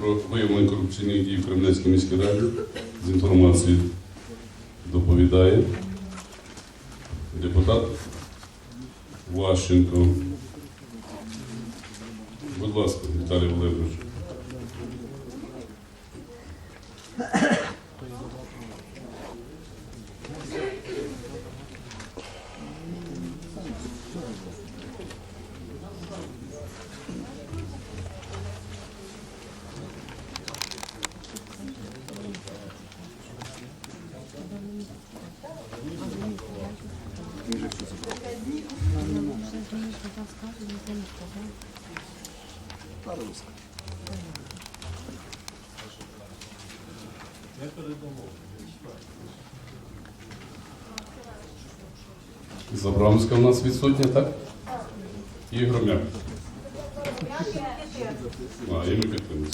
про виявлення корупційних дій в Кремлівській міській раді з інформацією доповідає депутат Ващенко. Будь ласка, Віталій Володимирович. Забрамська у нас відсутня, так? І Громяк. А, і ми підтримуємо.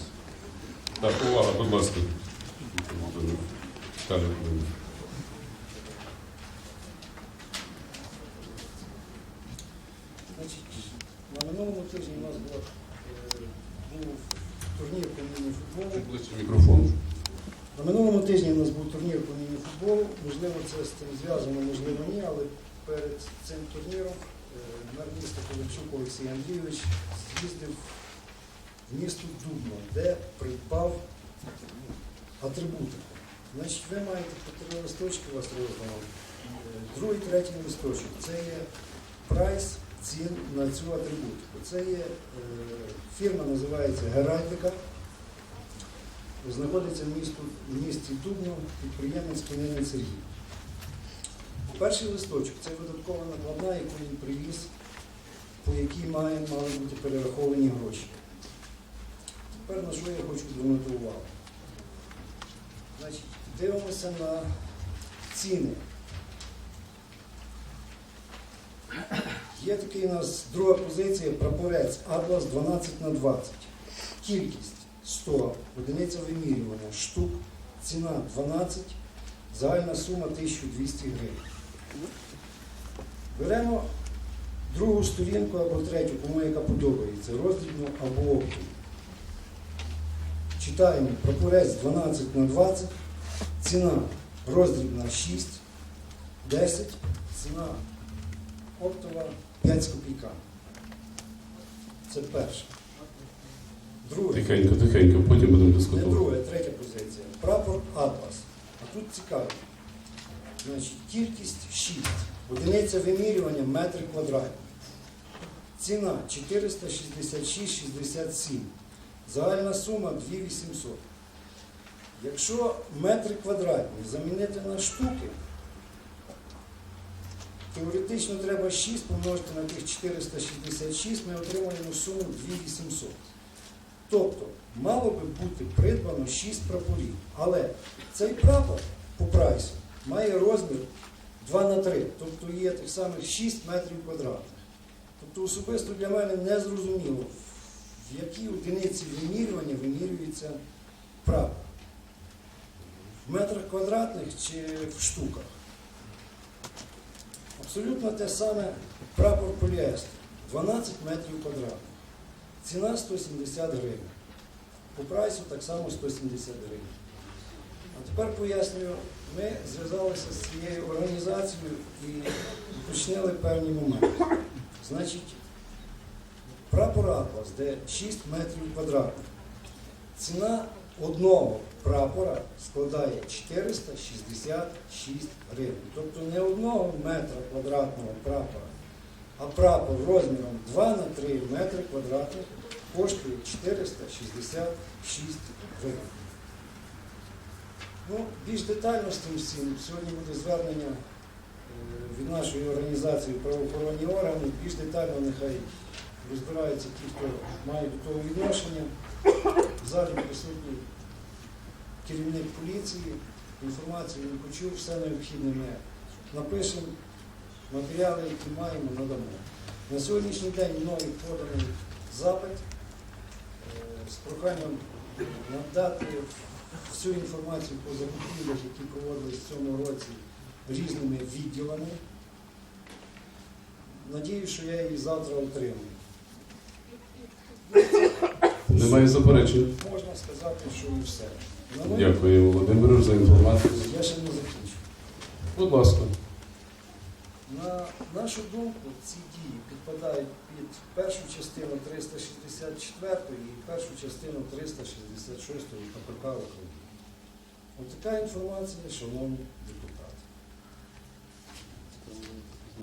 Так, увага, будь ласка. Віталій Володимирович. Значить, на минулому тижні у нас була, е, був турнір по міні-футболу. Чуть ближче мікрофон. На минулому тижні у нас був турнір по міні-футболу. Можливо, це з цим зв'язано, можливо, ні, але перед цим турніром мер міста Ковальчук Олексій Андрійович з'їздив в місто Дубно, де придбав атрибутику. Значить, ви маєте по три листочки у вас роздано. Е, Другий, третій листочок. Це є прайс цін на цю атрибутику. Це є е, фірма, називається Геральдика. Знаходиться в, місту, в місті Дубно, підприємець Пенений Сергій. Перший листочок це видаткова накладна, яку він привіз, по якій має, мали бути перераховані гроші. Тепер на що я хочу звернути увагу. Значить, дивимося на ціни. Є такий у нас друга позиція, прапорець Атлас 12 на 20. Кількість 100, одиниця вимірювання, штук, ціна 12, загальна сума 1200 гривень. Беремо другу сторінку або третю, кому яка подобається, роздрібну або оптову. Читаємо прапорець 12 на 20, ціна роздрібна 6, 10, ціна оптова 5 з копійками. Це перше. Друге. Тихенько, тихенько, потім будемо Не дискутувати. друга, третя позиція. Прапор Атлас. А тут цікаво. Значить, кількість 6. Одиниця вимірювання метри квадратні. Ціна 466,67. Загальна сума 2800. Якщо метри квадратні замінити на штуки, теоретично треба 6 помножити на тих 466, ми отримаємо суму 2800. Тобто мало би бути придбано 6 прапорів. Але цей прапор по прайсу має розмір 2 на 3, тобто є тих самих 6 метрів квадратних. Тобто особисто для мене не зрозуміло, в якій одиниці вимірювання вимірюється прапор. В метрах квадратних чи в штуках. Абсолютно те саме прапор поліестер 12 метрів квадратних. Ціна 170 гривень. По прайсу так само 170 гривень. А тепер пояснюю, ми зв'язалися з цією організацією і уточнили певні моменти. Значить, прапор Атлас, де 6 метрів квадратних. Ціна одного прапора складає 466 гривень. Тобто не одного метра квадратного прапора, а прапор розміром 2 на 3 метри квадратних коштує 466 гривень. Ну, більш детально з тим всім, сьогодні буде звернення е, від нашої організації правоохоронні органи, більш детально нехай розбираються ті, хто має до того відношення. В залі присутній керівник поліції, інформацію він почув, все необхідне ми напишемо, матеріали, які маємо, надамо. На сьогоднішній день мною поданий запит е, з проханням надати всю інформацію по закупівлях, які проводились в цьому році різними відділами. Надію, що я її завтра отримаю. Немає заперечень. Можна сказати. і все. Дякую, Володимиру, за інформацію. Я ще не закінчу. Будь ласка. На нашу думку, ці дії підпадають під першу частину 364 і першу частину 366 КПК України. Така інформація, шановні депутати.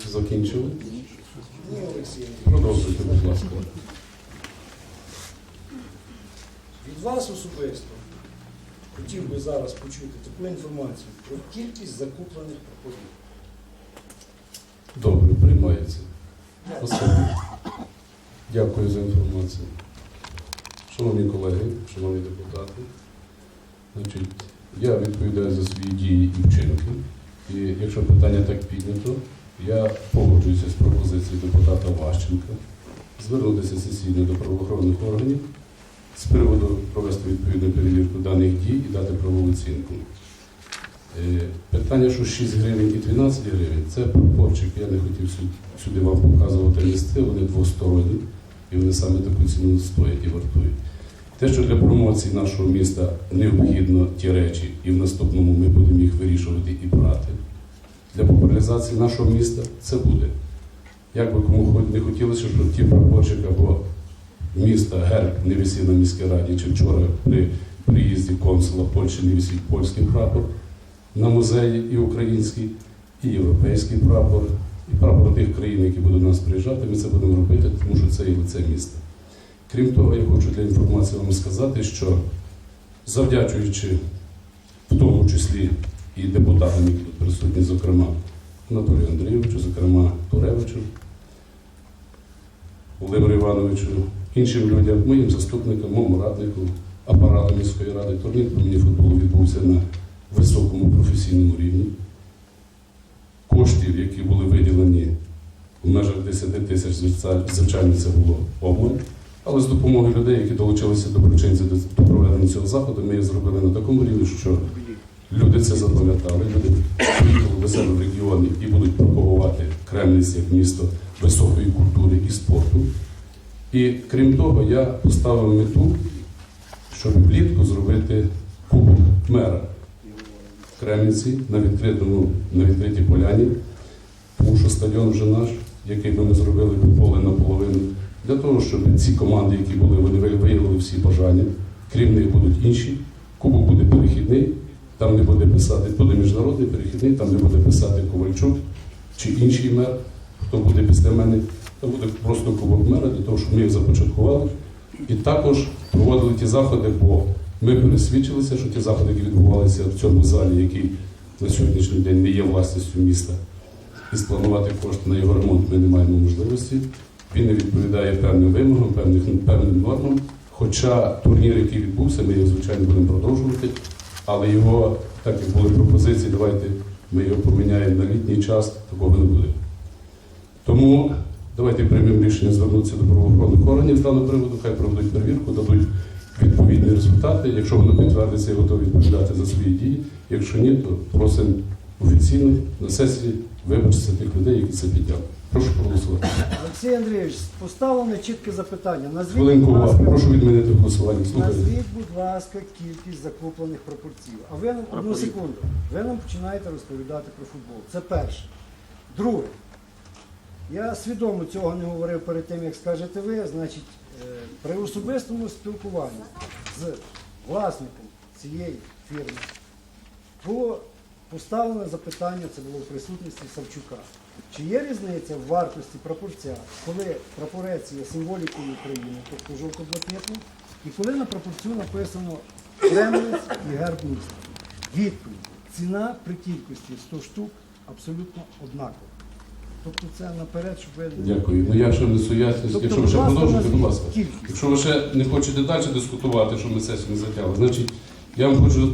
Закінчили? Ні, Олексій Продовжуйте, будь ласка. Від вас особисто хотів би зараз почути таку інформацію про кількість закуплених прапорів. Добре, приймається. Спасибі. Дякую за інформацію. Шановні колеги, шановні депутати, значить, я відповідаю за свої дії і вчинки. І якщо питання так піднято, я погоджуюся з пропозицією депутата Ващенка звернутися сесійно до правоохоронних органів з приводу провести відповідну перевірку даних дій і дати правову оцінку. Е, Питання, що 6 гривень і 12 гривень, це пропорчик. Я не хотів сюди вам показувати листи, вони двосторонні, і вони саме таку ціну стоять і вартують. Те, що для промоції нашого міста необхідно ті речі, і в наступному ми будемо їх вирішувати і брати. Для популяризації нашого міста це буде. Як би кому не хотілося, щоб ті прапорчик або міста герб не висів на міській раді, чи вчора при приїзді консула Польщі не висів польський прапор на музеї і український, і європейський прапор, і прапор тих країн, які будуть до нас приїжджати, ми це будемо робити, тому що це і лице міста. Крім того, я хочу для інформації вам сказати, що завдячуючи в тому числі і депутатам, які тут присутні, зокрема Анатолію Андрійовичу, зокрема Туревичу, Володимиру Івановичу, іншим людям, моїм заступникам, моєму раднику, апарату міської ради, турнір по мені футболу відбувся на високому професійному рівні. Коштів, які були виділені в межах 10 тисяч, звичай- звичайно, це було обмаль. Але з допомогою людей, які долучилися до до проведення цього заходу, ми їх зробили на такому рівні, що люди це запам'ятали, люди приїхали до себе в регіони і будуть пропагувати Кремлівське як місто високої культури і спорту. І крім того, я поставив мету, щоб влітку зробити кубок мера Кремниці на відкритому, на відкритій поляні, тому що стадіон вже наш, який би ми зробили би поле наполовину, для того, щоб ці команди, які були, вони ви- виявили всі бажання, крім них будуть інші. Кубок буде перехідний, там не буде писати, буде міжнародний перехідний, там не буде писати Ковальчук чи інший мер, хто буде після мене. Це буде просто кубок мера для того, щоб ми їх започаткували. І також проводили ті заходи, бо ми пересвідчилися, що ті заходи, які відбувалися в цьому залі, який на сьогоднішній день не є власністю міста, і спланувати кошти на його ремонт ми не маємо можливості. Він не відповідає певним вимогам, певним, певним нормам. Хоча турнір, який відбувся, ми його, звичайно, будемо продовжувати, але його, так як були пропозиції, давайте ми його поміняємо на літній час, такого не буде. Тому давайте приймемо рішення звернутися до правоохоронних органів з даного приводу, хай проведуть перевірку, дадуть результати. Якщо воно підтвердиться, я готовий відповідати за свої дії. Якщо ні, то просимо офіційно на сесії вибачитися тих людей, які це підтягли. Прошу проголосувати. Олексій Андрійович, поставлене чітке запитання. Назвіть, Хвилинку будь ласка, Прошу відмінити голосування. Слухайте. Назвіть, будь ласка, кількість закуплених прапорців. А ви нам одну секунду. Ви нам починаєте розповідати про футбол. Це перше. Друге. Я свідомо цього не говорив перед тим, як скажете ви. Значить, е, при особистому спілкуванні з власником цієї фірми було поставлене запитання, це було в присутності Савчука. Чи є різниця в вартості прапорця, коли прапорець є символікою України, тобто жовто-блакитний, і коли на прапорцю написано Кремлець і герб міста? Відповідь. Ціна при кількості 100 штук абсолютно однакова. Тобто це наперед, щоб ви... Дякую. Ну я ще внесу ясність. Тобто, Якщо ви ще продовжуєте, будь ласка. кількість. Якщо ви ще не хочете далі дискутувати, що ми сесію не затягли, значить я вам хочу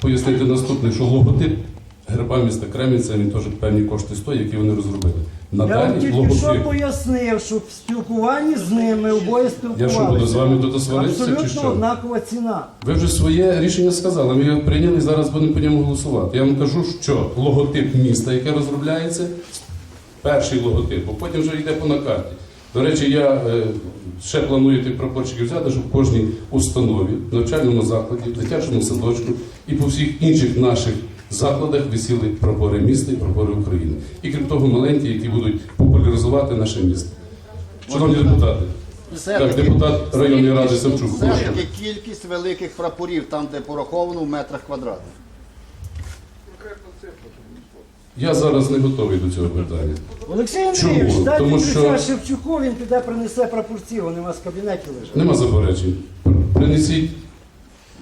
пояснити наступне, що логотип герба міста Кремінця, він теж певні кошти стоїть, які вони розробили. Я вам Надалі тільки що пояснив, що в спілкуванні з ними обоє Я що буду з вами тут сваритися чи Абсолютно однакова ціна. Ви вже своє рішення сказали, ми його прийняли і зараз будемо по ньому голосувати. Я вам кажу, що логотип міста, яке розробляється, перший логотип, а потім вже йде по на карті. До речі, я е, ще планую тих прапорчиків взяти, щоб в кожній установі, навчальному закладі, в дитячому садочку і по всіх інших наших закладах висіли прапори міста і прапори України. І крім того, маленькі, які будуть популяризувати наше місто. Шановні депутати, так, депутат районної ради Савчук. все-таки кількість великих прапорів, там, де пораховано в метрах квадратних. Я зараз не готовий до цього питання. Олексій Чому? Андрійович, дайте Тому що-. Шевчуку, він піде принесе прапорці, вони у вас в кабінеті лежать. Нема заперечень. Принесіть,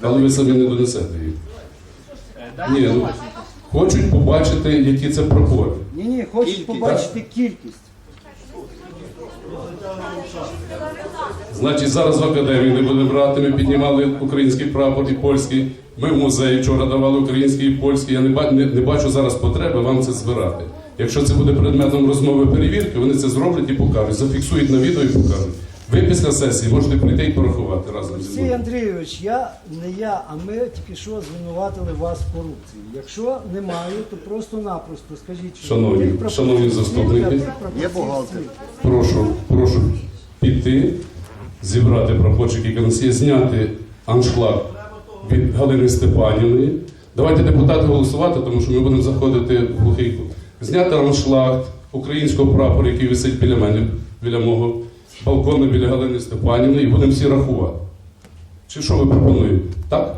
але ви самі не донесете їх. Ні, ну, хочуть побачити, які це прапори. Ні, ні, хочуть Кількість, побачити кількість. Значить, зараз в академії не будемо брати. Ми піднімали український прапор і польський. Ми в музеї вчора давали український і польський. Я не, не, не бачу зараз потреби вам це збирати. Якщо це буде предметом розмови перевірки, вони це зроблять і покажуть. Зафіксують на відео і покажуть. Ви після сесії можете прийти і порахувати разом зі Олексій мною. Андрійович, я не я, а ми тільки що звинуватили вас в корупції. Якщо немає, то просто-напросто скажіть, що Шановні- шановні заступники, Є бухгалтер. Прошу, прошу піти, зібрати прапорчик, який у зняти аншлаг від Галини Степанівної. Давайте депутати голосувати, тому що ми будемо заходити в глухий кут. Зняти аншлаг українського прапору, який висить біля мене, біля мого балкону, біля Галини Степанівни, і будемо всі рахувати. Чи що ви пропонуєте? Так?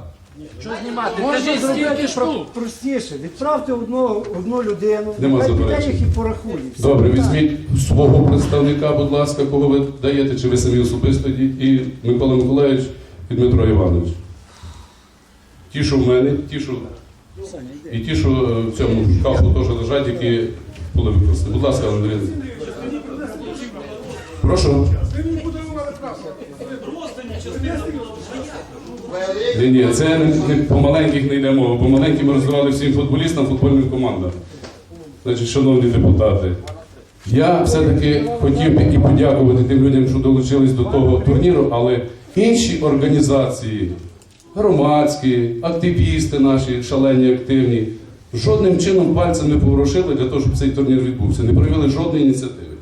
Можна зробити про- простіше. Відправте одну, одну людину, Нема піде заперечень. їх і порахує. Все. Добре, Так. візьміть свого представника, будь ласка, кого ви даєте, чи ви самі особисто йдіть, і Микола Миколаївич і Дмитро Іванович. Ті, що в мене, ті, що і ті, що е, в цьому шкафу теж лежать, які були використані. Будь ласка, Андрій. Прошу. Ні, ні, це не, не по маленьких не йде мова. По маленьким роздавали всім футболістам, футбольним командам. Значить, шановні депутати, я все-таки хотів би і подякувати тим людям, що долучились до того турніру, але інші організації, громадські, активісти наші шалені, активні, жодним чином пальцем не поворушили для того, щоб цей турнір відбувся. Не проявили жодної ініціативи.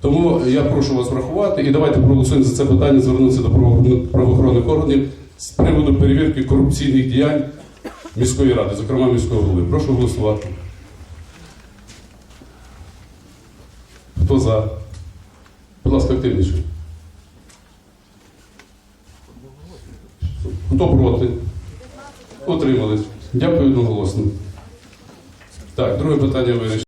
Тому я прошу вас врахувати і давайте проголосуємо за це питання, звернутися до правоохоронних органів з приводу перевірки корупційних діянь міської ради, зокрема міського голови. Прошу голосувати. Хто за? Будь ласка, активніше. Хто проти? Отримали. Дякую одноголосно. Так, друге питання вирішено.